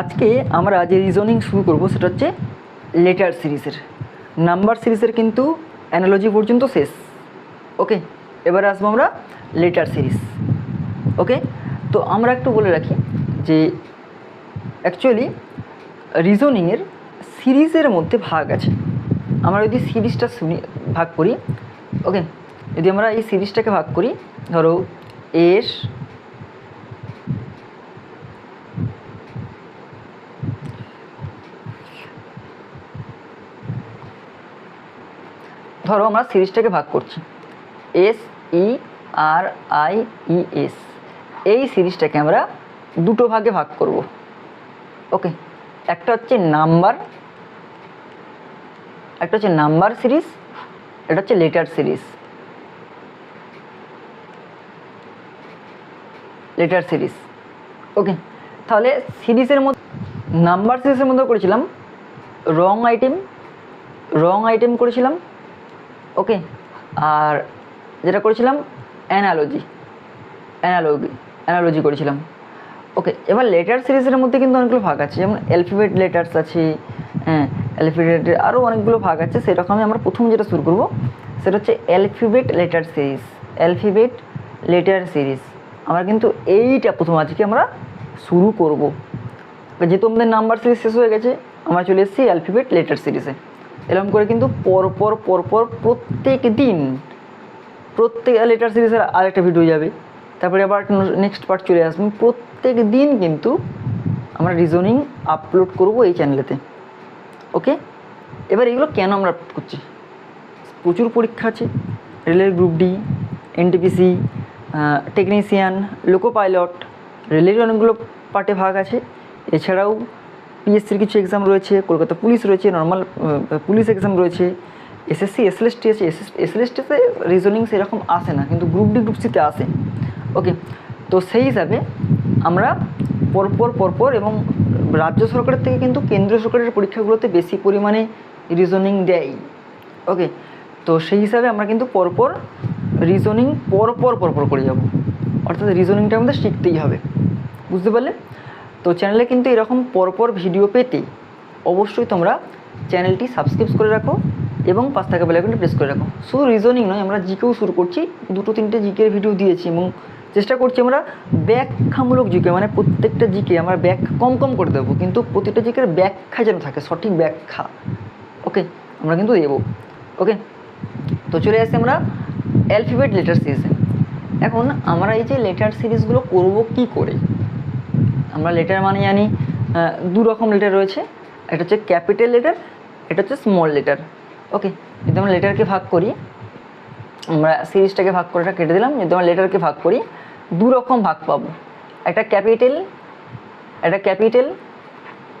আজকে আমরা যে রিজনিং শুরু করব সেটা হচ্ছে লেটার সিরিজের নাম্বার সিরিজের কিন্তু অ্যানালজি পর্যন্ত শেষ। ওকে এবারে আসব আমরা লেটার সিরিজ ওকে তো আমরা একটু বলে রাখি যে অ্যাকচুয়ালি রিজনিংয়ের সিরিজের মধ্যে ভাগ আছে। আমরা যদি সিরিজটা শুনি, ভাগ করি। ওকে যদি আমরা এই সিরিজটাকে ভাগ করি, ধরো এস ধরো আমরা সিরিজটাকে ভাগ করছি। S E R I E S এই সিরিজটাকে আমরা দুটো ভাগে ভাগ করব। ওকে একটা হচ্ছে নাম্বার, একটা হচ্ছে নাম্বার সিরিজ এটা হচ্ছে letter series. Letter series. Okay তাহলে সিরিজের মধ্যে, নাম্বার সিরিজের মধ্যে করেছিলাম রং আইটেম রং আইটেম করেছিলাম ওকে আর যেটা করেছিলাম অ্যানালজি অ্যানালজি অ্যানালজি করেছিলাম। ওকে এবার লেটার সিরিজের মধ্যে কিন্তু অনেকগুলো ভাগ আছে। যেমন অ্যালফাবেট লেটার্স আছে হ্যাঁ অ্যালফাবেট আরও অনেকগুলো ভাগ আছে। সেরকমই আমরা প্রথম যেটা শুরু করব, সেটা হচ্ছে alphabet letter series alphabet letter series আমরা কিন্তু এইটা প্রথম আজকে আমরা শুরু করব। যেহেতু আমাদের নাম্বার সিরিজ শেষ হয়ে গেছে, আমরা চলে এসেছি অ্যালফিবেট লেটার সিরিজে এরকম করে কিন্তু পরপর পরপর প্রত্যেক দিন প্রত্যেক লেটার সিরিজের আরেকটা ভিডিও যাবে। তারপরে আবার নেক্সট পার্ট চলে আসবে। প্রত্যেক দিন কিন্তু আমরা রিজনিং আপলোড করব এই চ্যানেলেতে ওকে এবার এগুলো কেন আমরা করছি? প্রচুর পরীক্ষা আছে। রেলের group D NTPC technician loco pilot রেলের অনেকগুলো পার্টে ভাগ আছে। এছাড়াও পিএসসির কিছু এক্সাম রয়েছে, কলকাতা পুলিশ রয়েছে নর্মাল পুলিশ এক্সাম রয়েছে এসএসসি এসএলএসটি আছে এস এসএলএসটিতে রিজনিং সেরকম আসে না, কিন্তু গ্রুপ ডি গ্রুপ সিতে আসে। ওকে তো সেই হিসাবে আমরা পরপর পরপর এবং রাজ্য সরকারের থেকে কিন্তু কেন্দ্রীয় সরকারের পরীক্ষাগুলোতে বেশি পরিমাণে রিজনিং দেয়। ওকে তো সেই হিসাবে আমরা কিন্তু পরপর রিজনিং পরপর পরপর করে যাব। অর্থাৎ রিজনিংটা আমাদের শিখতেই হবে। বুঝতে পারলে? তো চ্যানেলে কিন্তু এরকম পরপর ভিডিও পেতে অবশ্যই তোমরা চ্যানেলটি সাবস্ক্রাইব করে রাখো এবং পাঁচ টাকা বেলাইকনটি প্রেস করে রাখো। শুধু রিজনিং নয়, আমরা জিকেও শুরু করছি। দুটো তিনটে জিকের ভিডিও দিয়েছি এবং চেষ্টা করছি আমরা ব্যাখ্যামূলক জিকে মানে প্রত্যেকটা জিকে আমরা ব্যাখ্যা কম কম করে দেবো, কিন্তু প্রতিটা জিকের ব্যাখ্যা যেন থাকে, সঠিক ব্যাখ্যা। ওকে আমরা কিন্তু দেবো। ওকে তো চলে আসি আমরা অ্যালফিবেট লেটার সিরিজে এখন আমরা এই যে লেটার সিরিজগুলো করব কি করে? আমরা লেটার মানে জানি দু রকম লেটার রয়েছে। এটা হচ্ছে ক্যাপিটাল লেটার এটা হচ্ছে স্মল লেটার ওকে যদি আমরা লেটারকে ভাগ করি, আমরা সিরিজটাকে ভাগ করে কেটে দিলাম, যদি আমরা লেটারকে ভাগ করি, দু রকম ভাগ পাবো। একটা ক্যাপিটাল একটা ক্যাপিটাল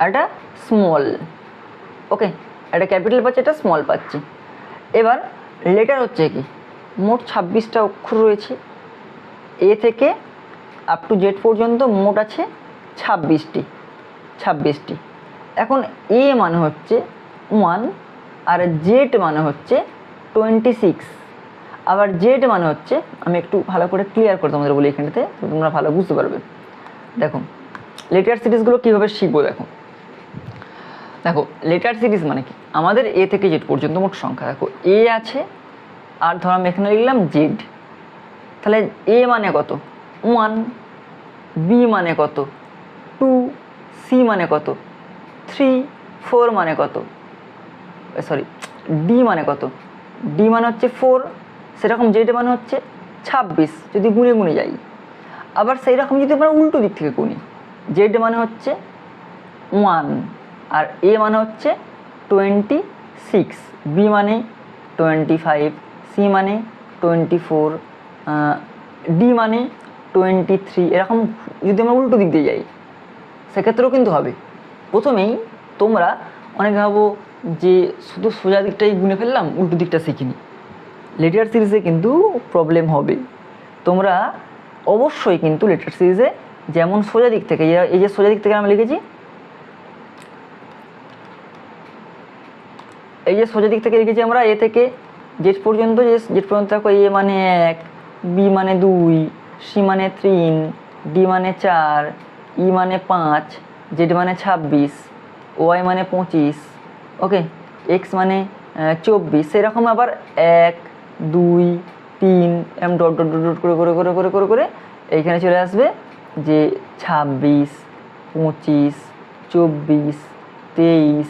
একটা স্মল ওকে একটা ক্যাপিটাল পাচ্ছি, একটা স্মল পাচ্ছি। এবার লেটার হচ্ছে কি? মোট ছাব্বিশটা অক্ষর রয়েছে। এ থেকে আপ টু জেড পর্যন্ত মোট আছে ছাব্বিশটি ছাব্বিশটি। এখন এ মানে হচ্ছে ওয়ান আর জেড মানে হচ্ছে টোয়েন্টি সিক্স আবার জেড মানে হচ্ছে, আমি একটু ভালো করে ক্লিয়ার করে তোমাদের বলি এখানটাতে তোমরা ভালো বুঝতে পারবে। দেখো লেটার সিরিজগুলো কীভাবে শিখব দেখো। দেখো লেটার সিরিজ মানে কি? আমাদের এ থেকে জেড পর্যন্ত মোট সংখ্যা। দেখো এ আছে, আর ধর আমি এখানে লিখলাম জেড তাহলে এ মানে কত? ওয়ান বি মানে কত? টু সি মানে কত? থ্রি ফোর মানে কত? সরি ডি মানে কত? ডি মানে হচ্ছে ফোর সেরকম জেড মানে হচ্ছে ছাব্বিশ, যদি গুনে গুনে যাই। আবার সেই রকম যদি আমরা উল্টো দিক থেকে গুনি জেড মানে হচ্ছে ওয়ান আর এ মানে হচ্ছে টোয়েন্টি সিক্স বি মানে টোয়েন্টি ফাইভ সি মানে টোয়েন্টি ফোর ডি মানে টোয়েন্টি থ্রি এরকম যদি আমরা উল্টো দিক দিয়ে যাই। সেক্ষেত্রেও কিন্তু হবে। প্রথমেই তোমরা, অনেক ভাবো যে শুধু সোজা দিকটাই গুনে ফেললাম, উল্টো দিকটা শিখিনি। লেটার সিরিজে কিন্তু প্রবলেম হবে। তোমরা অবশ্যই কিন্তু লেটার সিরিজে যেমন সোজা দিক থেকে, এই- যে সোজা দিক থেকে আমি লিখেছি, এই যে সোজা দিক থেকে লিখেছি আমরা, এ থেকে জেড পর্যন্ত, যে জেড পর্যন্ত দেখো এ মানে এক বি মানে দুই সি মানে তিন ডি মানে চার ই মানে পাঁচ, জেড মানে ছাব্বিশ, ওয়াই মানে পঁচিশ, ওকে? এক্স মানে চব্বিশ। সেরকম আবার এক, দুই, তিন এরকম ডট ডট ডট ডট করে করে করে করে করে করে এইখানে চলে আসবে যে ছাব্বিশ, পঁচিশ, চব্বিশ, তেইশ,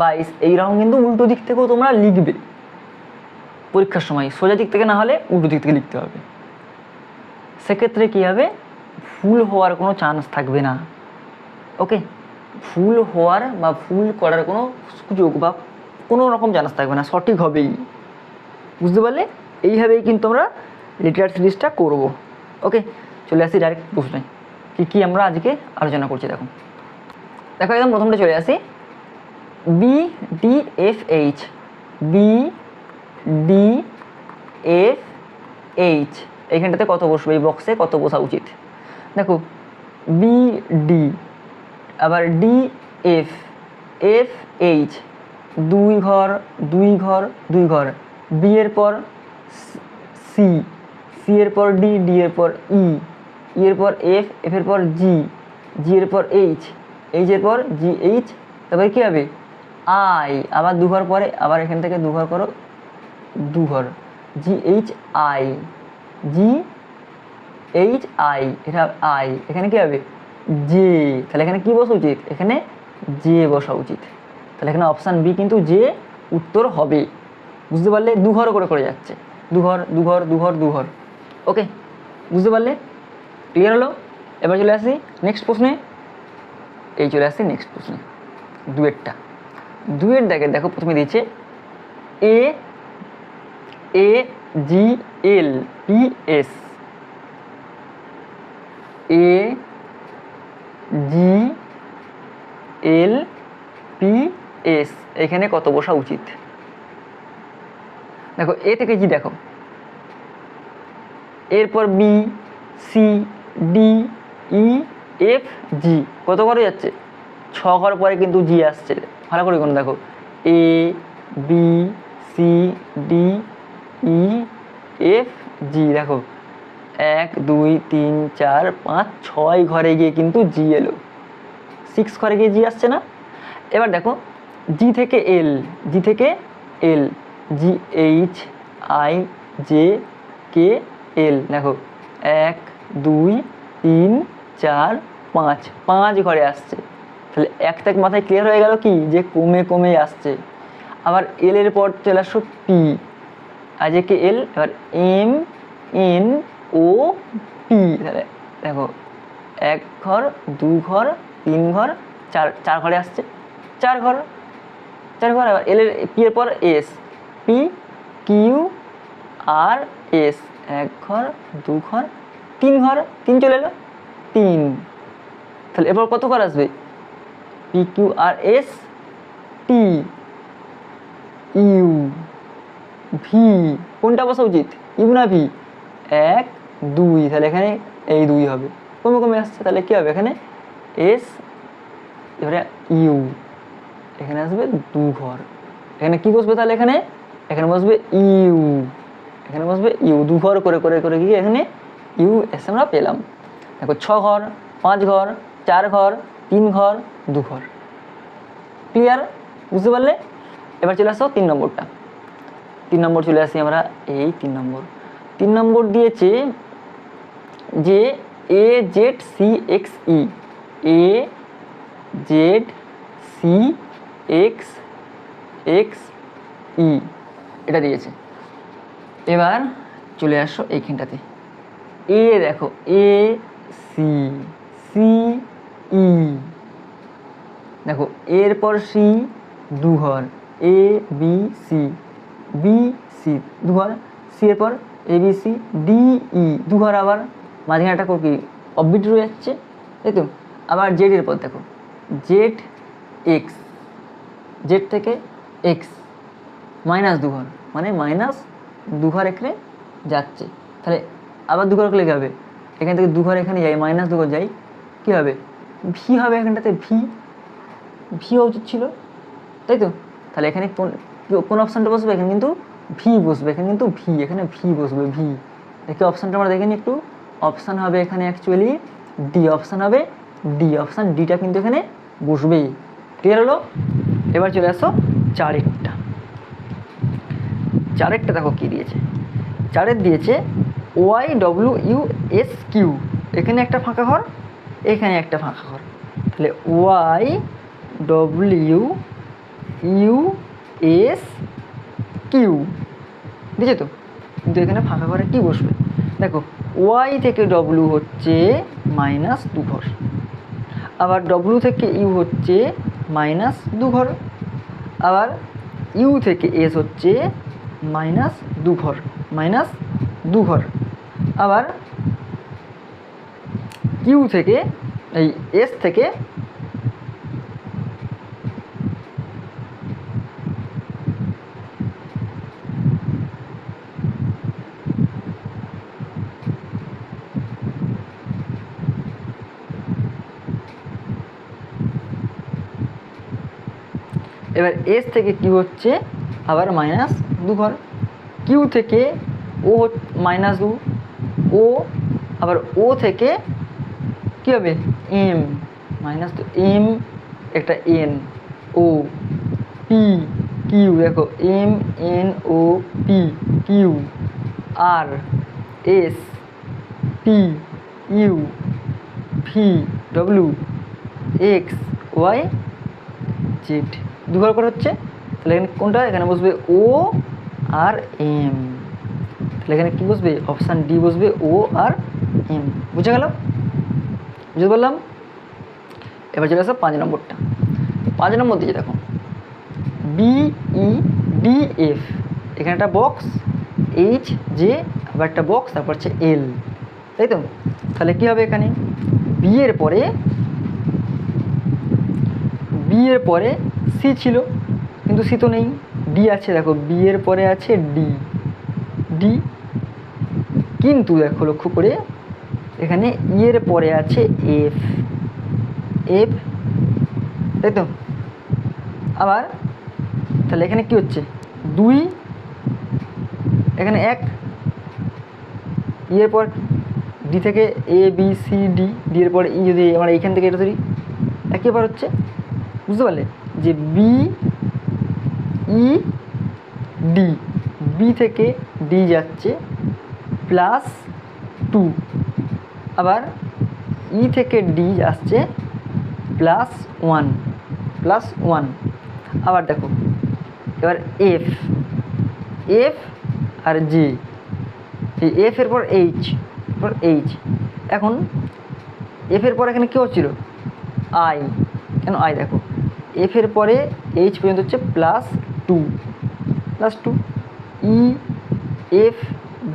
বাইশ। এইরকম কিন্তু উল্টো দিক থেকেও তোমরা লিখবে। পরীক্ষার সময় সোজা দিক থেকে না হলে উল্টো দিক থেকে লিখতে হবে। সেক্ষেত্রে কী হবে? ভুল হওয়ার কোনো চান্স থাকবে না। ওকে ফুল হওয়ার বা ফুল করার কোনো সুযোগ বা কোনো রকম চান্স থাকবে না। সঠিক হবেই। বুঝতে পারলে? এইভাবেই কিন্তু আমরা লিটার সিরিজটা করব। ওকে চলে আসি ডাইরেক্ট প্রশ্নে। কী কী আমরা আজকে আলোচনা করছি দেখো। দেখো একদম প্রথমটা চলে আসি। B D F H B D F H এইখানটাতে কত বসবে? এই বক্সে কত বসা উচিত? দেখো বি ডি আবার ডি এফ এফ এইচ দুই ঘর দুই ঘর দুই ঘর বি এর পর সি সি এর পর ডি ডি এর পর ই ই এর পর এফ এফ এর পর জি জি এর পর এইচ এইচ এর পর জি এইচ তারপরে কী হবে? আই আবার দু ঘর পরে, আবার এখান থেকে দু ঘর করো, দু ঘর G H I G H I এটা আই এখানে কী হবে? জে তাহলে এখানে কী বসা উচিত? এখানে জে বসা উচিত। তাহলে এখানে অপশান বি কিন্তু জে উত্তর হবে। বুঝতে পারলে দু ঘর করে করে যাচ্ছে। দু ঘর দু ঘর দু ঘর দু ওকে বুঝতে পারলে? ক্লিয়ার হলো? এবার চলে আসি নেক্সট প্রশ্নে। এই চলে আসি নেক্সট প্রশ্নে। দুয়েরটা। দুয়ের দেখে, দেখো প্রথমে দিয়েছে A A G L P S A G L P S এখানে কত বসা উচিত? দেখো এ থেকে জি দেখো। এরপর B C D E F G কত করে যাচ্ছে? ছ ঘর পরে কিন্তু জি আসছে। ভালো করে কোনো দেখো। A B C D E F G দেখো এক, দুই, তিন, চার, পাঁচ, ছয় ঘরে গিয়ে কিন্তু জি এলো। সিক্স ঘরে গিয়ে জি আসছে না? এবার দেখো জি থেকে এল জি থেকে L G H I J K L দেখো। এক, দুই, তিন, চার, পাঁচ পাঁচ ঘরে আসছে। তাহলে এক থেকে মাথায় ক্লিয়ার হয়ে গেল কি? যে কমে কমে আসছে। আবার এল এর পর চলে আসো পি আর যে কে এল এবার এম এন ও পি। তাহলে দেখো এক ঘর দু ঘর তিন ঘর চার চার ঘরে আসছে। চার ঘর। চার ঘর এবার এল এর পি এর পর S P Q R S এক ঘর দু ঘর তিন ঘর তিন চলে এলো তিন। তাহলে এরপর কত ঘর আসবে? P Q R S T U V কোনটা বসা উচিত? ইউ না ভি এক দুই, তাহলে এখানে এই দুই হবে। কমে কমে আসছে, তাহলে কী হবে? এখানে এস এবারে ইউ এখানে আসবে দু ঘর। এখানে কি বসবে তাহলে এখানে? এখানে বসবে ইউ এখানে বসবে ইউ দু ঘর করে করে করে গিয়ে এখানে ইউ এস আমরা পেলাম। দেখো ছ ঘর, পাঁচ ঘর, চার ঘর, তিন ঘর, দু ঘর। ক্লিয়ার বুঝতে পারলে? এবার চলে আসো তিন নম্বরটা। তিন নম্বর চলে আসি আমরা এই তিন নম্বর। তিন নম্বর দিয়েছে যে A Z C X E A Z C X X E এটা দিয়েছে। এবার চলে আসো এইখানটাতে। এ দেখো। এ সি সি ই দেখো এর পর সি দু ঘর A B C B C দু ঘর সি এর পর A B C D E দু আবার মাঝখানে একটা কি অববিট রয়ে যাচ্ছে, তাই তো? আবার জেড এর পর দেখো জেড এক্স জেড থেকে এক্স মাইনাস দু ঘর মানে মাইনাস দু ঘর এখানে যাচ্ছে। তাহলে আবার দু ঘর লিখে হবে? এখান থেকে দু ঘর এখানে যাই মাইনাস দু ঘর যাই কী হবে? ভি হবে এখানটাতে ভি ভি উচিত ছিল, তাই তো? তাহলে এখানে কোন কোন অপশানটা বসবে? এখানে কিন্তু ভি বসবে, এখানে কিন্তু ভি এখানে ভি বসবে ভি দেখি অপশানটা আমরা দেখে নিই একটু? অপশান হবে এখানে অ্যাকচুয়ালি ডি অপশান হবে ডি অপশান ডিটা কিন্তু এখানে বসবেই। ক্লিয়ার হলো? এবার চলে আসো চারেরটা। চারেরটা দেখো কী দিয়েছে। চারের দিয়েছে Y W U S Q এখানে একটা ফাঁকা ঘর, এখানে একটা ফাঁকা ঘর। তাহলে Y W U S Q বুঝছ? তো কিন্তু এখানে ফাঁকা ঘরে কী বসবে? দেখো ওয়াই থেকে ডব্লু হচ্ছে মাইনাস দু ঘর আবার ডব্লু থেকে ইউ হচ্ছে মাইনাস দু ঘর আবার ইউ থেকে এস হচ্ছে মাইনাস দু ঘর মাইনাস দু ঘর আবার কিউ থেকে, এই এস থেকে এবার এস থেকে কিউ হচ্ছে আবার মাইনাস দু ঘর। কিউ থেকে ও মাইনাস দু। ও আবার ও থেকে কী হবে? এম মাইনাস তো এম একটা এন ও পি কিউ দেখো M N O P Q R S P U V W X Y Z দুবার করে হচ্ছে, তাহলে এখানে কোনটা? এখানে বসবে ও আর এম তাহলে এখানে কী বসবে? অপশান ডি বসবে ও আর এম বুঝে গেল? বুঝতে পারলাম? এবার চলে আসো পাঁচ নম্বরটা। পাঁচ নম্বর দিকে দেখো। বি ই ডি এফ এখানে একটা বক্স এইচ জে আবার একটা বক্স তারপর হচ্ছে এল তাই তো? তাহলে কী হবে এখানে? বি এর পরে বি এর পরে সি ছিল, কিন্তু সি তো নেই। ডি আছে, দেখো বি এর পরে আছে ডি। ডি, কিন্তু দেখো, লক্ষ্য করে, এখানে ই এর পরে আছে এফ। এফ, তাই তো? আবার, তাহলে এখানে কি হচ্ছে? দুই, এখানে এক। ই এর পর ডি থেকে A, B, C, D D এর পরে ই যদি আমরা এইখান থেকে এটা ধরি একেবার হচ্ছে বুঝতে পারলে? যে বি ই ডি বি থেকে ডি যাচ্ছে প্লাস টু আবার ই থেকে ডি আসছে প্লাস ওয়ান প্লাস ওয়ান আবার দেখো, এবার এফ এফ আর জি এফ এর পর এইচ পর এইচ এখন এফ এর পর এখানে কী হচ্ছিল? আই কেন আই দেখো? এফ এর পরে এইচ পর্যন্ত হচ্ছে plus two plus two E F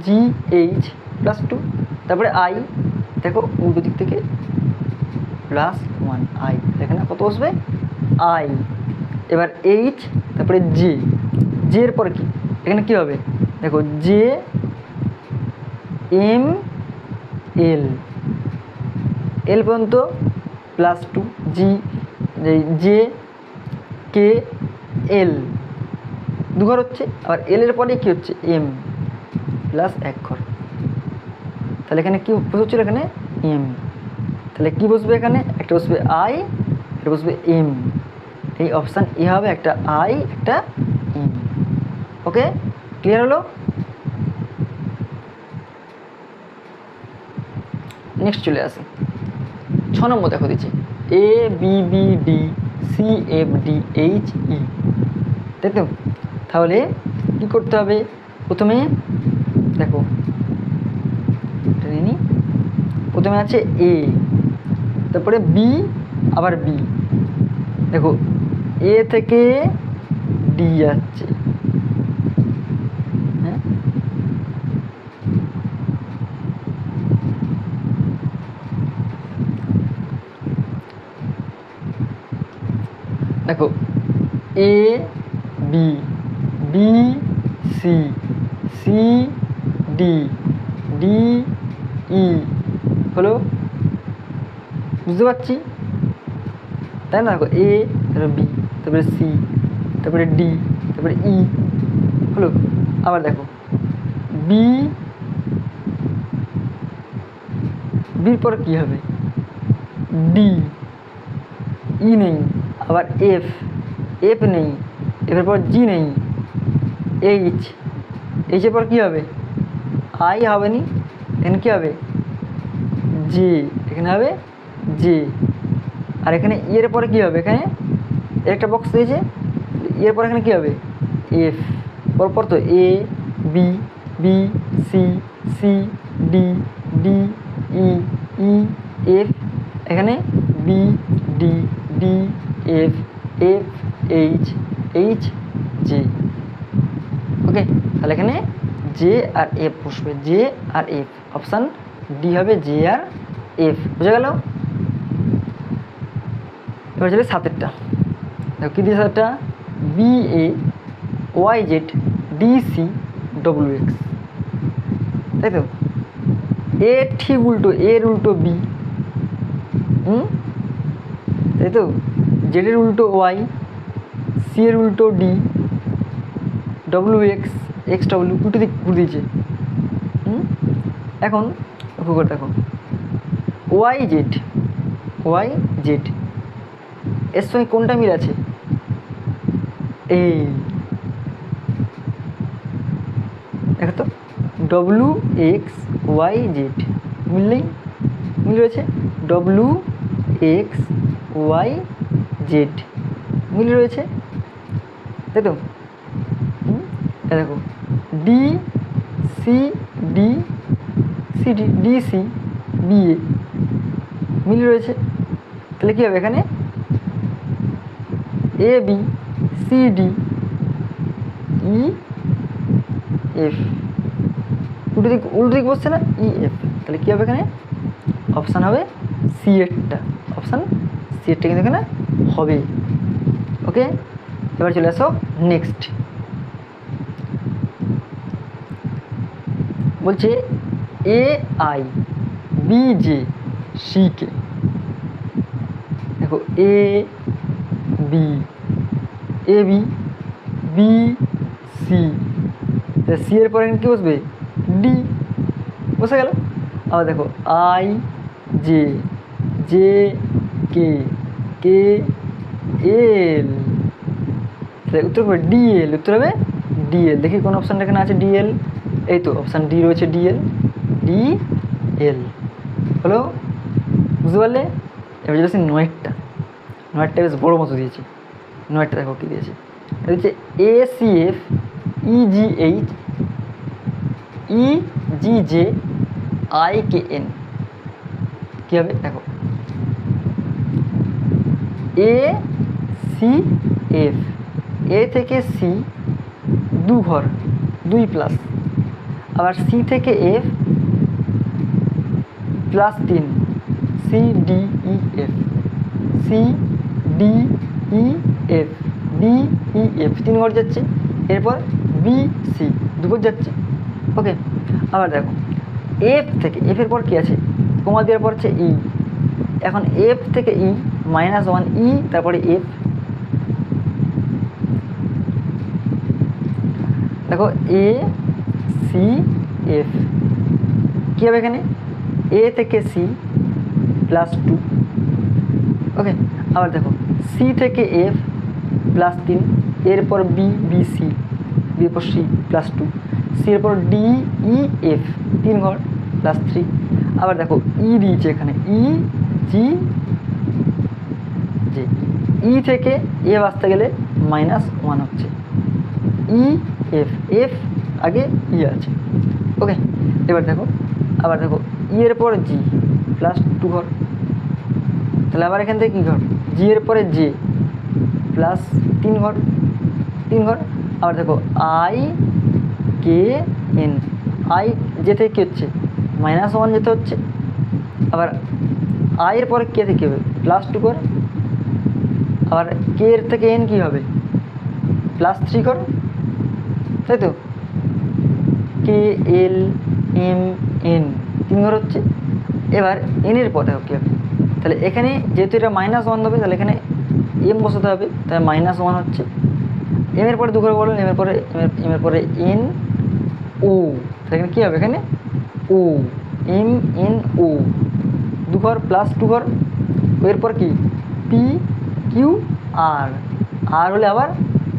G H plus two তারপরে আই দেখো উল্টো দিক থেকে প্লাস ওয়ান আই এখানে কত বসবে? আই এবার এইচ তারপরে জে জে এর পরে কি? এখানে কি হবে? দেখো জে এম এল এল পর্যন্ত plus two G J K L দু ঘর হচ্ছে, আবার এল এর পরে কী হচ্ছে? এম প্লাস এক ঘর। তাহলে এখানে কী বসছিল এখানে? এম তাহলে কী বসবে এখানে? একটা বসবে আই একটা বসবে এম এই অপশান এ হবে একটা আই একটা এম ওকে ক্লিয়ার হলো? নেক্সট চলে আসে। ছ নম্বর দেখো দিচ্ছি। A B B D C F D H E তাই তো তাহলে কী করতে হবে? প্রথমে, দেখো নিই প্রথমে আছে এ তারপরে বি আবার বি দেখো এ থেকে ডি যাচ্ছে হ্যাঁ দেখো A B B C C D D E হলো? বুঝতে পারছি? তাই না? দেখো এ তারপরে বি তারপরে সি তারপরে ডি তারপরে ই হলো? আবার দেখো। বি বির পর কী হবে? ডি ই নেই। আবার এফ এফ নেই এফের পর জি নেই এইচ এইচের পর কী হবে? আই হবে নি এখানে কী হবে? জে এখানে হবে জে আর এখানে ই এর পরে কী হবে? এখানে একটা বক্স দিয়েছে ই এর পরে এখানে কী হবে? এফ পরপর তো A B B C C D D E E F এখানে B D D F F H H J okay তাহলে এখানে জে আর এফ বসবে। জে আর এফ অপশান ডি হবে জে আর এফ বুঝে গেল? এবার চলে সাতেরটা। দেখো কী দিয়ে সাতেরটা? B A Y Z D C W X তাই তো? এ ঠিক উল্টো এর উল্টো বি তাই তো? জেডের উল্টো ওয়াই সি এর উল্টো D W X X W উল্টো দিক ঘুরে দিয়েছে। এখন লক্ষ্য করে দেখো। ওয়াই জেড ওয়াই জেড এর সঙ্গে কোনটা মিল আছে? এই দেখো তো ডব্লু এক্স ওয়াই জেড মিল নেই? মিল রয়েছে? ডব্লু এক্স ওয়াই জেড মিল রয়েছে? তাই তো? দেখো D C D C D D C B A মিল রয়েছে? তাহলে কী হবে এখানে? A B C D E F উল্টো দিক উল্টো দিক বসছে না? ই এফ তাহলে কী হবে এখানে? অপশান হবে সি এরটা। অপশান সি এরটা কিন্তু এখানে হবে। ওকে? এবার চলে আসো নেক্সট বলছে A I B J C K দেখো A B A B B C C এর পরে কি বসবে? ডি বসে গেল। আবার দেখো I J J K K L উত্তর হবে ডিএল উত্তর হবে ডিএল দেখি কোন অপশানটা এখানে আছে ডিএল এই তো অপশান ডি রয়েছে ডিএল ডি এল হলো, বুঝতে পারলে? এবার চলে আসি নয়েরটা নয়েরটা বেশ বড়ো মতো দিয়েছে। নয়েরটা দেখো কী দিয়েছে। এটা হচ্ছে A C F E G H E G J I K N কী হবে? দেখো। এ সি এফ এ থেকে সি দু ঘর, দুই প্লাস আবার সি থেকে এফ প্লাস তিন C D E F C D E F D E F তিন ঘর যাচ্ছে, এরপর বি সি দু ঘর যাচ্ছে। ওকে আবার দেখো এফ থেকে এফের পর কী আছে? কমা দেওয়ার পর হচ্ছে ই এখন এফ থেকে ই মাইনাস ওয়ান ই তারপরে এফ দেখো এ সি এফ কী হবে এখানে? এ থেকে সি প্লাস টু ওকে আবার দেখো সি থেকে এফ প্লাস তিন, এরপর বি বি সি বি এরপর সি প্লাস টু সি এরপর ডি ই এফ তিন ঘর প্লাস থ্রি আবার দেখো ই দিয়েছে এখানে ই জি জি ই থেকে এফ আসতে গেলে মাইনাস ওয়ান হচ্ছে। ই এফ এফ আগে ই আছে। ওকে এবার দেখো, আবার দেখো ই এর পর জি প্লাস টু ঘর। তাহলে আবার এখান থেকে কী ঘর? জি এর পরে জে প্লাস তিন ঘর। তিন ঘর, আবার দেখো আই কে এন আই যে থেকে কী হচ্ছে? মাইনাস ওয়ান যেতে হচ্ছে। আবার আই এর পরে কে থেকে হবে? প্লাস টু কর আবার কে এর থেকে এন কী হবে? প্লাস থ্রি কর তাই তো? কে এল এম এন তিন ঘর হচ্ছে। এবার এনের পর দেখো কী হবে তাহলে এখানে যেহেতু এটা মাইনাস ওয়ান হবে, তাহলে এখানে এম বসাতে হবে। তাহলে মাইনাস ওয়ান হচ্ছে এম এর পরে দু ঘর বললেন এম এর পরে এম এর এম এর পরে এন ও তাহলে এখানে কী হবে? এখানে ও এম এন ও দু ঘর প্লাস টু ঘর। এরপর কি? পি কিউ আর আর হলে আবার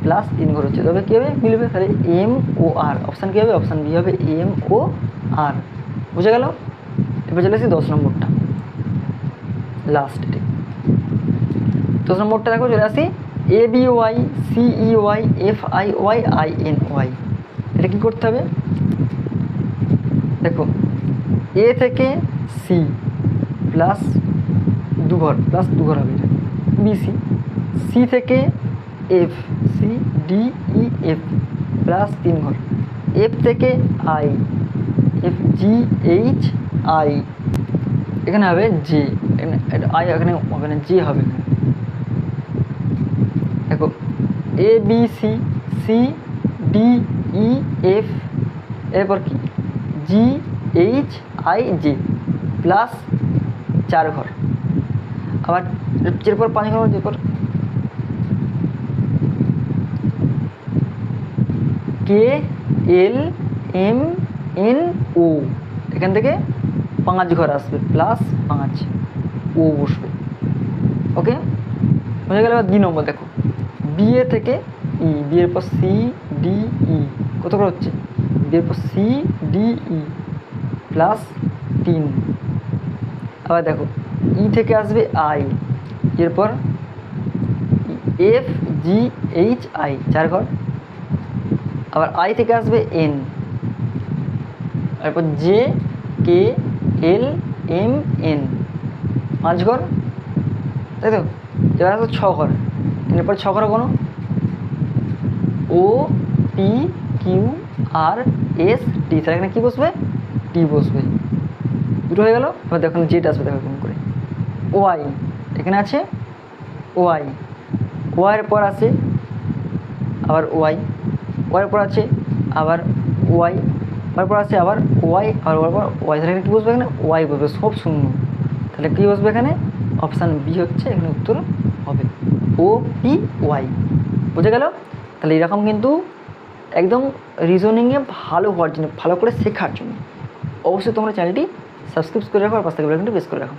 প্লাস তিন ঘর হচ্ছে। তবে কী হবে? মিলবে তাহলে এম ও আর অপশান কী হবে? অপশান বি হবে এম ও আর বুঝে গেল? এবার চলে আসি দশ নম্বরটা। লাস্ট দশ নম্বরটা দেখো, চলে আসি। A B Y C Y F I Y I N Y এটা কী করতে হবে? দেখো এ থেকে সি প্লাস দু ঘর প্লাস দু ঘর হবে এটা। বিসি সি থেকে F C D E F plus তিন ঘর। এফ থেকে I F G H I এখানে হবে জে আই এখানে, ওখানে জে হবে। দেখো A B C C D E F এরপর কি? G H I J plus চার ঘর। আবার এরপর পাঁচ ঘর, এরপর কে এল এম এন ও এখান থেকে পাঁচ ঘর আসবে প্লাস পাঁচ ও বসবে। ওকে হয়ে গেল দুই নম্বর, দেখো। বিএ থেকে ই বিয়ের পর সি ডি ই কত করে হচ্ছে? বিয়ের পর সি ডি ই প্লাস তিন। আবার দেখো ই থেকে আসবে আই এরপর এফ জি এইচ আই চার ঘর। আবার আই থেকে আসবে এন তারপর J K L M N পাঁচ ঘর। তাই তো? এবার আসবে ছ ঘর। এরপর ছ ঘর কোনো? O P Q R S T তাহলে এখানে কী বসবে? টি বসবে। দুটো হয়ে গেল? এবার দেখুন জেট আসবে, দেখো এরকম করে। ওয়াই এখানে আছে ওয়াই ওয়াইয়ের পর আছে আবার ওয়াই ওয়াইয়ের পর আছে আবার ওয়াই ওয়ার পর আছে আবার ওয়াই, আর ওয়ার পর ওয়াই। তাহলে কী বসবে এখানে? ওয়াই বসবে, সব শূন্য। তাহলে কী বসবে এখানে? অপশান বি হচ্ছে, এখানে উত্তর হবে। O, P, Y. বুঝে গেল? তাহলে এরকম কিন্তু একদম রিজনিংয়ে ভালো হওয়ার জন্য, ভালো করে শেখার জন্য। অবশ্যই তোমরা চ্যানেলটি সাবস্ক্রাইব করে রাখো আর পাশ থেকে বেল আইকনটি প্রেস করে রাখো।